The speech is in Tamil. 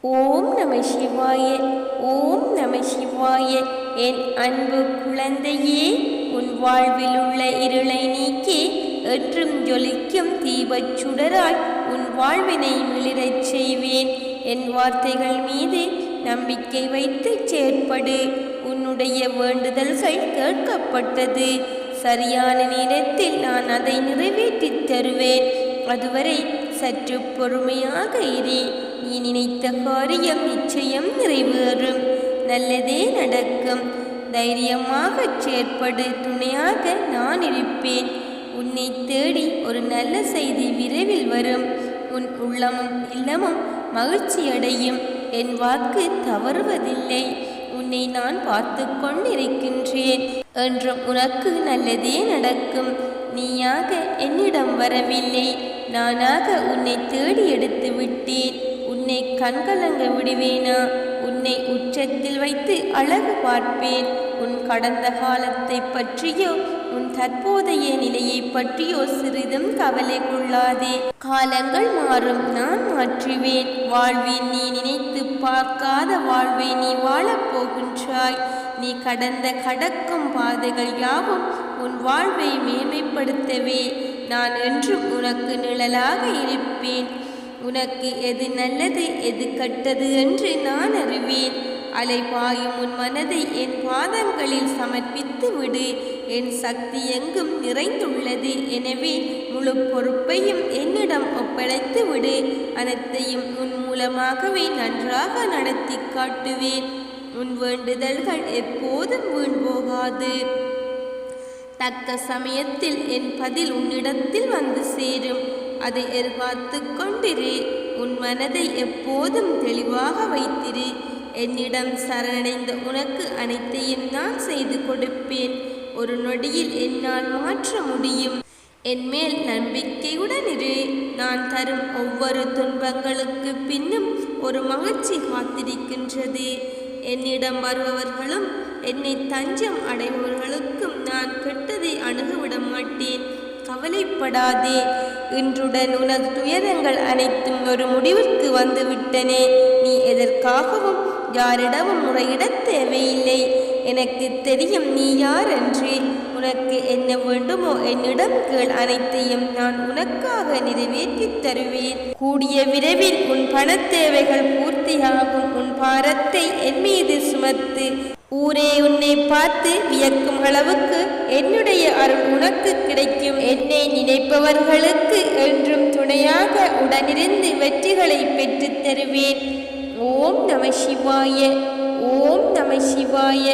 ஓம் நம சிவாய ஓம் நம சிவாய. என் அன்பு குழந்தையே உன் வாழ்வில் உள்ள இருளை நீக்கி என்றும் ஜொலிக்கும் தீபச் சுடராய் உன் வாழ்வினை மிளிரச் செய்வேன். என் வார்த்தைகள் மீது நம்பிக்கை வைத்து செயற்படு. உன்னுடைய வேண்டுதல்கள் கேட்கப்பட்டது. சரியான நேரத்தில் நான் அதை நிறைவேற்றித் தருவேன். அதுவரை சற்று பொறுமையாக இரு. நீ நினைத்த காரியம் நிச்சயம் நிறைவேறும். நல்லதே நடக்கும். தைரியமாக செயற்படு. துணையாக நான் இருப்பேன். உன்னை தேடி ஒரு நல்ல செய்தி விரைவில் வரும். உன் உள்ளமும் இல்லமும் மகிழ்ச்சி அடையும். என் வாக்கு தவறுவதில்லை. உன்னை நான் பார்த்து கொண்டிருக்கின்றேன். என்றும் உனக்கு நல்லதே நடக்கும். நீயாக என்னிடம் வரவில்லை. நானாக உன்னை தேடி எடுத்து விட்டேன். உன்னை கண்கலங்க விடுவேனா? உன்னை உச்சத்தில் வைத்து அழகு பார்ப்பேன். உன் கடந்த காலத்தை பற்றியோ உன் தற்போதைய நிலையை பற்றியோ சிறிதும் கவலை கொள்ளாதே. காலங்கள் மாறும் நான் மாற்றுவேன். வாழ்வில் நீ நினைத்து பார்க்காத வாழ்வை நீ வாழப்போகின்றாய் நீ கடந்த கடக்கும் பாதைகள் யாவும் உன் வாழ்வை மேன்மைப்படுத்தவே நான் என்றும் உனக்கு நிழலாக இருப்பேன். உனக்கு எது நல்லது எது கட்டது என்று நான் அறிவேன். அலை பாயும் உன் மனதை என் பாதங்களில் சமர்ப்பித்து விடு. என் சக்தி எங்கும் நிறைந்துள்ளது. எனவே முழு பொறுப்பையும் என்னிடம் ஒப்படைத்து விடு. அனைத்தையும் உன் மூலமாகவே நன்றாக நடத்தி காட்டுவேன். உன் வேண்டுதல்கள் எப்போதும் வீண் போகாது. தக்க சமயத்தில் என் பதில் உன்னிடத்தில் வந்து சேரும். அதை எதிர்பார்த்து கொண்டிரு. உன் மனதை எப்போதும் தெளிவாக வைத்திரு. என்னிடம் சரணடைந்த உனக்கு அனைத்தையும் நான் செய்து கொடுப்பேன். ஒரு நொடியில் என்னால் மாற்ற முடியும். என் மேல் நம்பிக்கையுடன் இரு. நான் தரும் ஒவ்வொரு துன்பங்களுக்கு பின்னும் ஒரு மகிழ்ச்சி காத்திருக்கின்றது. என்னிடம் வருபவர்களும் என்னை தஞ்சம் அடைபவர்களுக்கும் நான் கெட்டதை அணுகவிட மாட்டேன். கவலைப்படாதே. இன்றுடன் உனது துயரங்கள் அனைத்தும் ஒரு முடிவிற்கு வந்துவிட்டனே. நீ எதற்காகவும் யாரிடமும் முறையிடத் தேவையில்லை. எனக்கு தெரியும் நீ யார் என்று உனக்கு என்ன வேண்டுமோ என்னிடம் கேள். அனைத்தையும் நான் உனக்காக நிறைவேற்றித் தருவேன். கூடிய விரைவில் உன் பணத் தேவைகள் பூர்த்தி பூர்த்தியாகும் உன் பாரத்தை என் மீது சுமத்து. ஊரே உன்னை பார்த்து வியக்கும் அளவுக்கு என்னுடைய அருள் உனக்கு கிடைக்கும். என்னை நினைப்பவர்களுக்கு என்றும் துணையாக உடனிருந்து வெற்றிகளை பெற்றுத் தருவேன் ஓம் நம சிவாய ஓம் நம சிவாய.